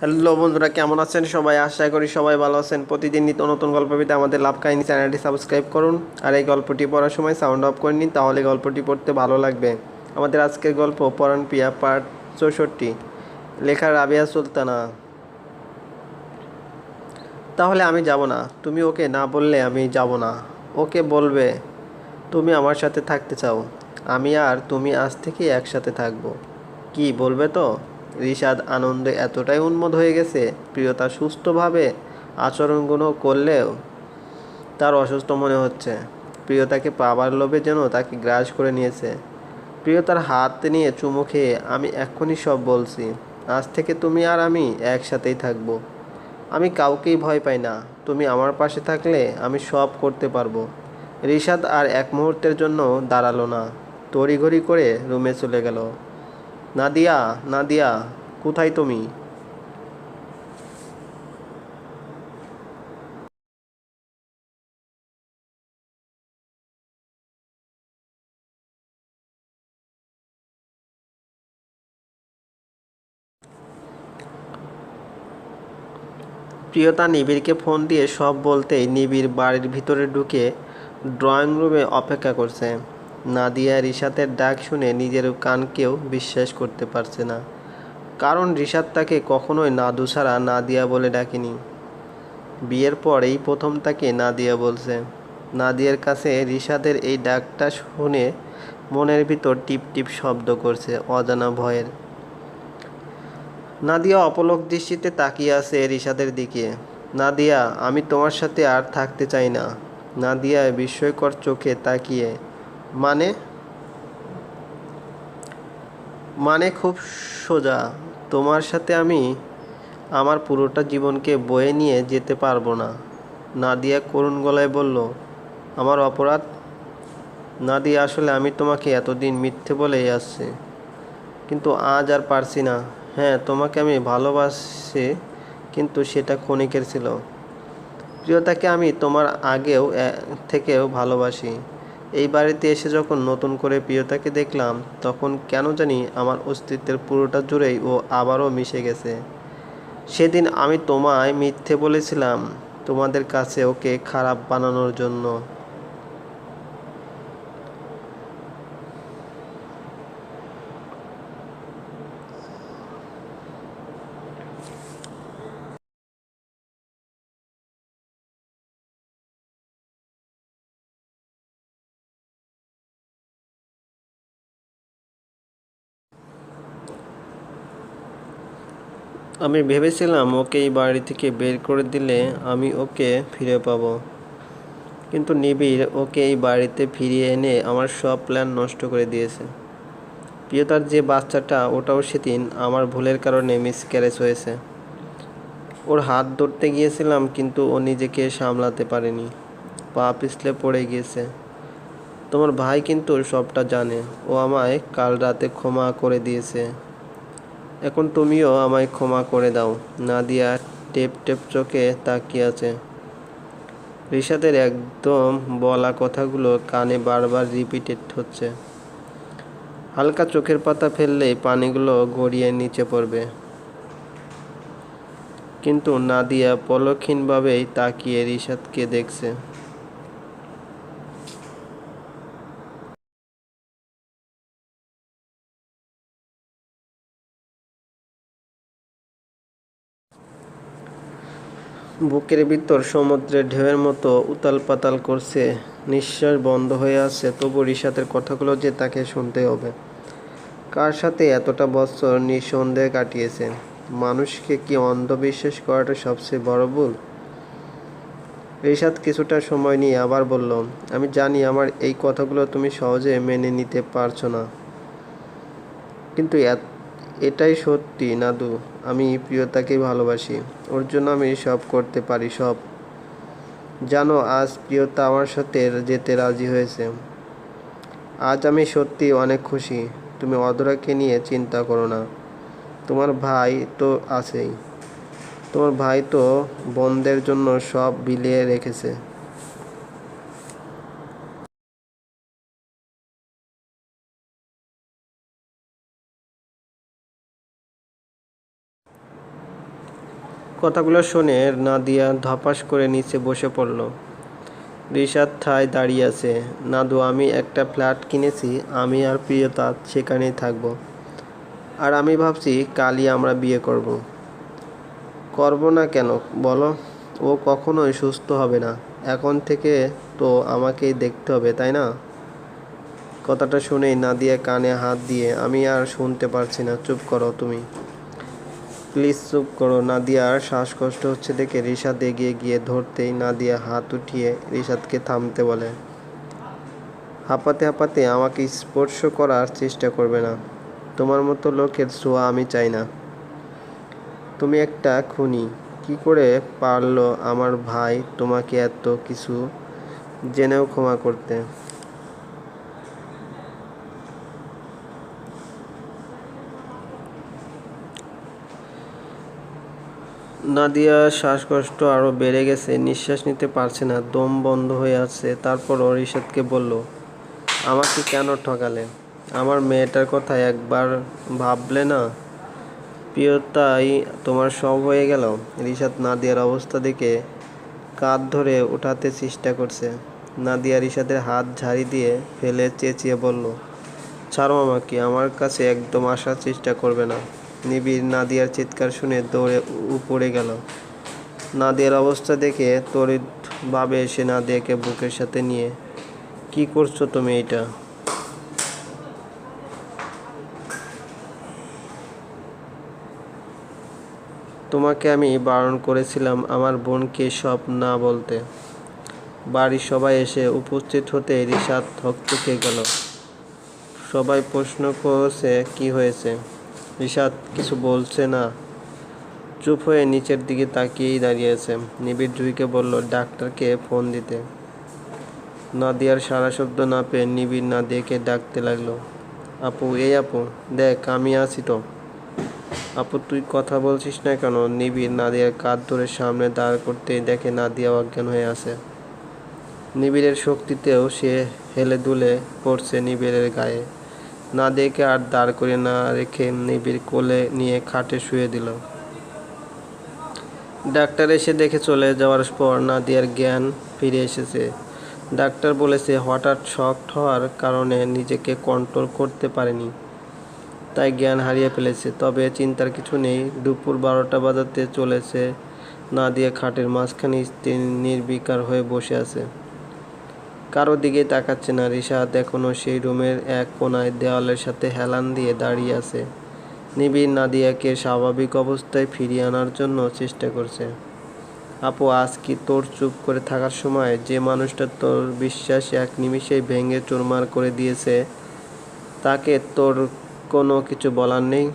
Hello বন্ধুরা, কেমন আছেন সবাই? আশা করি সবাই ভালো আছেন। প্রতিদিন নিত্য নতুন গল্প পেতে আমাদের লাভ কাহিনী চ্যানেলটি সাবস্ক্রাইব করুন আর এই গল্পটি পড়ার সময় সাউন্ড অফ করে নিন, তাহলে গল্পটি পড়তে ভালো লাগবে। আমাদের আজকের গল্প, পরাণ পিয়া, পার্ট চৌষট্টি। লেখা রাবিয়া সুলতানা। তাহলে আমি যাব না। তুমি ওকে না বললে আমি যাব না। ওকে বলবে, তুমি আমার সাথে থাকতে চাও। আমি আর তুমি আজ থেকে একসাথে থাকব। কি, বলবে তো? রিশাদ আনন্দে এতটাই উন্মোদ হয়ে গেছে, প্রিয়তা সুস্থভাবে আচরণগুলো করলেও তার অসুস্থ মনে হচ্ছে। প্রিয়তাকে পাবার লোভে যেন তাকে গ্রাস করে নিয়েছে। প্রিয়তার হাত নিয়ে চুমু খেয়ে, আমি এক্ষুনি সব বলছি। আজ থেকে তুমি আর আমি একসাথেই থাকব। আমি কাউকেই ভয় পাই না। তুমি আমার পাশে থাকলে আমি সব করতে পারব। রিশাদ আর এক মুহূর্তের জন্য দাঁড়াল না। তড়িঘড়ি করে রুমে চলে গেল। নাদিয়া নাদিয়া, কোথায় তুমি? প্রিয়তা নিবিড়কে ফোন দিয়ে সব বলতেই নিবিড় বাড়ির ভিতরে ঢুকে ড্রয়িং রুমে অপেক্ষা করছে। নাদিয়া রিশাতের ডাক শুনে নিজের কানকেও বিশ্বাস করতে পারছে না। কারণ রিশাত তাকে কখনোই নাদু ছাড়া নাদিয়া বলে ডাকেনি। বিয়ের পর এই প্রথম তাকে নাদিয়া বলছে। নাদিয়ার কাছে রিশাদের এই ডাকটা শুনে মনের ভিতর টিপ টিপ শব্দ করছে অজানা ভয়ের। নাদিয়া অপলক দৃষ্টিতে তাকিয়ে আছে রিশাদের দিকে। নাদিয়া, আমি তোমার সাথে আর থাকতে চাই না। নাদিয়া বিস্ময়কর চোখে তাকিয়ে মানে? মানে খুব সোজা। তোমার সাথে আমি আমার পুরোটা জীবনকে বয়ে নিয়ে যেতে পারব না। নাদিয়া করুণ গলায় বলল, আমার অপরাধ? নাদিয়া, আসলে আমি তোমাকে এতদিন মিথ্যে বলেই আসছি। কিন্তু আজ আর পারছি না। হ্যাঁ তোমাকে আমি ভালোবাসি, কিন্তু সেটা ক্ষণিকের ছিল। প্রিয়তাকে আমি তোমার আগেও থেকেও ভালোবাসি। এই বাড়িতে এসে যখন নতুন করে প্রিয়তাকে দেখলাম, তখন কেন জানি আমার অস্তিত্বের পুরোটা জুড়েই ও আবারও মিশে গেছে। সেদিন আমি তোমায় মিথ্যে বলেছিলাম তোমাদের কাছে ওকে খারাপ বানানোর জন্য। আমি ভেবেছিলাম ওকে এই বাড়ি থেকে বের করে দিলে আমি ওকে ফিরে পাবো। কিন্তু নিবিড় ওকে এই বাড়িতে ফিরিয়ে এনে আমার সব প্ল্যান নষ্ট করে দিয়েছে। প্রিয়তার যে বাচ্চাটা, ওটাও সেদিন আমার ভুলের কারণে মিস মিসক্যারেজ হয়েছে। ওর হাত ধরতে গিয়েছিলাম, কিন্তু ও নিজেকে সামলাতে পারেনি। পা পিছলে পড়ে গিয়েছে। তোমার ভাই কিন্তু সবটা জানে। ও আমায় কাল রাতে ক্ষমা করে দিয়েছে। এখন তুমিও আমায় ক্ষমা করে দাও। নাদিয়া টেপ টেপ চোখে তাকিয়ে আছে। রিশাদের একদম বলা কথাগুলো কানে বারবার রিপিটেড হচ্ছে। হালকা চোখের পাতা ফেললেই পানিগুলো গড়িয়ে নিচে পড়বে। কিন্তু নাদিয়া পলক্ষীনভাবেই তাকিয়ে রিশাদকে দেখছে। বুকের ভিতর সমুদ্রের ঢেউয়ের মতো উতাল পাতাল করছে, নিঃশ্বাস বন্ধ হয়ে আছে, তবু রিশাতের কথাগুলো যে তাকে শুনতে হবে। কার সাথে এতটা বছর নিঃসন্দেহে কাটিয়েছে মানুষকে কি অন্ধবিশ্বাস করাটা সবচেয়ে বড় ভুল? রিশাদ কিছুটা সময় নিয়ে আবার বলল, আমি জানি আমার এই কথাগুলো তুমি সহজে মেনে নিতে পারছ না। কিন্তু এত- এটাই সত্যি, নাদু। আমি প্রিয়তাকে ভালোবাসি। ওর জন্য আমি সব করতে পারি, সব। জানো, আজ প্রিয়তা আমার সাথে যেতে রাজি হয়েছে। আজ আমি সত্যি অনেক খুশি। তুমি অধরাকে নিয়ে চিন্তা করো না। তোমার ভাই তো আছেই। তোমার ভাই তো বোনদের জন্য সব বিলিয়ে রেখেছে। কথাগুলো শুনে নাদিয়া ধপাস করে নিচে বসে পড়ল। রিশাদ ঠায় দাঁড়িয়ে আছে। নাদু, আমি একটা ফ্ল্যাট কিনেছি, আমি আর প্রিয়তা সেখানেই থাকব। আর আমি ভাবছি কালই আমরা বিয়ে করব। করব না কেন, বলো? ও কখনোই সুস্থ হবে না। এখন থেকে তো আমাকেই দেখতে হবে, তাই না? কথাটা শুনেই নাদিয়া কানে হাত দিয়ে, আমি আর শুনতে পারছি না, চুপ করো তুমি। প্লিজ চুপ করো। নাদিয়ার শ্বাসকষ্ট হচ্ছে দেখে রিশাদ এগিয়ে গিয়ে ধরতেই নাদিয়া হাত উঠিয়ে রিশাদকে থামতে বলে। হাঁপাতে হাঁপাতে আমাকে স্পর্শ করার চেষ্টা করবে না। তোমার মতো লোকের ছোঁয়া আমি চাই না। তুমি একটা খুনি। কি করে পারল আমার ভাই তোমাকে এত কিছু জেনেও ক্ষমা করতে? নাদিয়ার শ্বাসকষ্ট আরও বেড়ে গেছে, নিঃশ্বাস নিতে পারছে না, দম বন্ধ হয়ে আছে। তারপর রিশাদকে বলল, আমাকে কেন ঠকালে? আমার মেয়েটার কথা একবার ভাবলে না? প্রিয়তাই তোমার সব হয়ে গেল? রিশাদ নাদিয়ার অবস্থা দেখে কাঁধ ধরে ওঠাতে চেষ্টা করছে। নাদিয়া রিশাদের হাত ঝাড়ি দিয়ে ফেলে চেঁচিয়ে বলল, ছাড়ো আমাকে, আমার কাছে একদম আসার চেষ্টা করবে না। নিবিড় নাদিয়ার চিৎকার শুনে দৌড়ে উপরে গেল। নাদিয়ার অবস্থা দেখে তড়িৎ ভাবে এসে নাদিয়াকে বুকের সাথে নিয়ে, কি করছ তুমি এটা তোমাকে আমি বারণ করেছিলাম আমার বোনকে সব না বলতে। বাড়ির সবাই এসে উপস্থিত হতে রিশাদ হকচকে গেল। সবাই প্রশ্ন করছে, কি হয়েছে? রিশাদ কিছু বলছে না। চুপ হয়ে নিচের দিকে তাকিয়েই দাঁড়িয়েছে নিবিড় জুইকে বলল, ডাক্তারকে ফোন দিতে। নাদিয়ার সারা শব্দ না পেয়ে নিবিড় না নাদিয়াকে ডাকতে লাগল, আপু, এই আপু, দেখ, আমি আছি তো। আপু, তুই কথা বলছিস না কেন? নিবিড় নাদিয়ার কাঁধ ধরে সামনে দাঁড় করতেই দেখে নাদিয়া অজ্ঞান হয়ে আছে। নিবিড়ের শক্তিতেও সে হেলে দুলে পড়ছে নিবিড়ের গায়ে। নাদিয়াকে আর দাঁড় করে না রেখে নিবিড় কোলে নিয়ে খাটে শুয়ে দিল। ডাক্তার এসে দেখে চলে যাওয়ার পর নাদিয়ার জ্ঞান ফিরে এসেছে। ডাক্তার বলেছে, হঠাৎ শক হওয়ার কারণে নিজেকে কন্ট্রোল করতে পারেনি। তাই জ্ঞান হারিয়ে ফেলেছে। তবে চিন্তার কিছু নেই। দুপুর বারোটা বাজাতে চলেছে। না দিয়ে খাটের মাঝখানে স্ত্রী নির্বিকার হয়ে বসে আছে। কারও দিকে তাকাচ্ছে না। রিশাদ এখনও সেই রুমের এক কোনায় দেওয়ালের সাথে হেলান দিয়ে দাঁড়িয়ে আছে। নিবিড় নাদিয়াকে স্বাভাবিক অবস্থায় ফিরিয়ে আনার জন্য চেষ্টা করছে। আপু, আজ কি তোর চুপ করে থাকার সময় যে মানুষটা তোর বিশ্বাস এক নিমিষেই ভেঙে চুরমার করে দিয়েছে, তাকে তোর কোনো কিছু বলার নেই?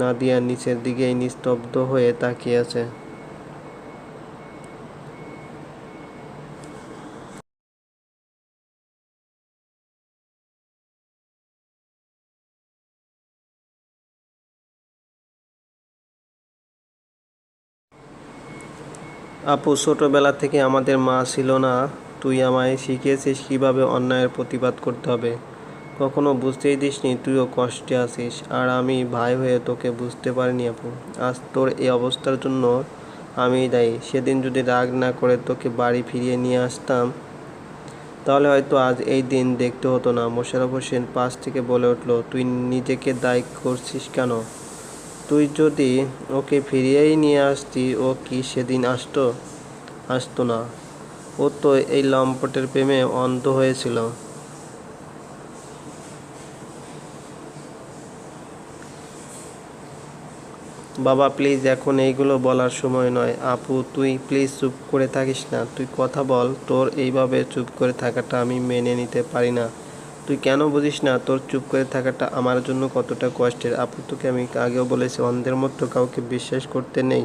নাদিয়া নিচের দিকেই নিস্তব্ধ হয়ে তাকিয়ে আছে। আপু, ছোটোবেলা থেকে আমাদের মা ছিল না। তুই আমায় শিখিয়েছিস কীভাবে অন্যায়ের প্রতিবাদ করতে হবে। কখনো বুঝতেই দিসনি, তুইও কষ্টে আছিস। আর আমি ভাই হয়ে তোকে বুঝতে পারিনি আপু। আজ তোর এই অবস্থার জন্য আমি দায়ী। সেদিন যদি রাগ না করে তোকে বাড়ি ফিরিয়ে নিয়ে আসতাম, তাহলে হয়তো আজ এই দিন দেখতে হতো না। মোশারফ হোসেন পাশ থেকে বলে উঠল, তুই নিজেকে দায়ী করছিস কেন? তুই যদি ওকে ফিরিয়েই নিয়ে আসতি, ও কি সেদিন আসতো? আসতো না। ও তো এই লম্পটের প্রেমে অন্ধ হয়েছিল। বাবা, প্লিজ, এখন এইগুলো বলার সময় নয়। আপু, তুই প্লিজ চুপ করে থাকিস না। তুই কথা বল। তোর এইভাবে চুপ করে থাকাটা আমি মেনে নিতে পারি না। তুই কেন বুঝিস না তোর চুপ করে থাকাটা আমার জন্য কতটা কষ্টের? আপু তোকে আমি আগেও বলেছি, অন্ধের মতো কাউকে বিশ্বাস করতে নেই।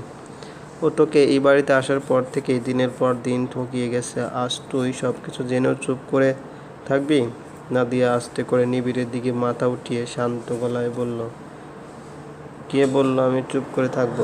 ও তোকে এই বাড়িতে আসার পর থেকেই দিনের পর দিন ঠকিয়ে গেছে। আজ তুই সব কিছু জেনেও চুপ করে থাকবি? নাদিয়া আস্তে করে নিবিড়ের দিকে মাথা উঠিয়ে শান্ত গলায় বলল, কে বলল আমি চুপ করে থাকব?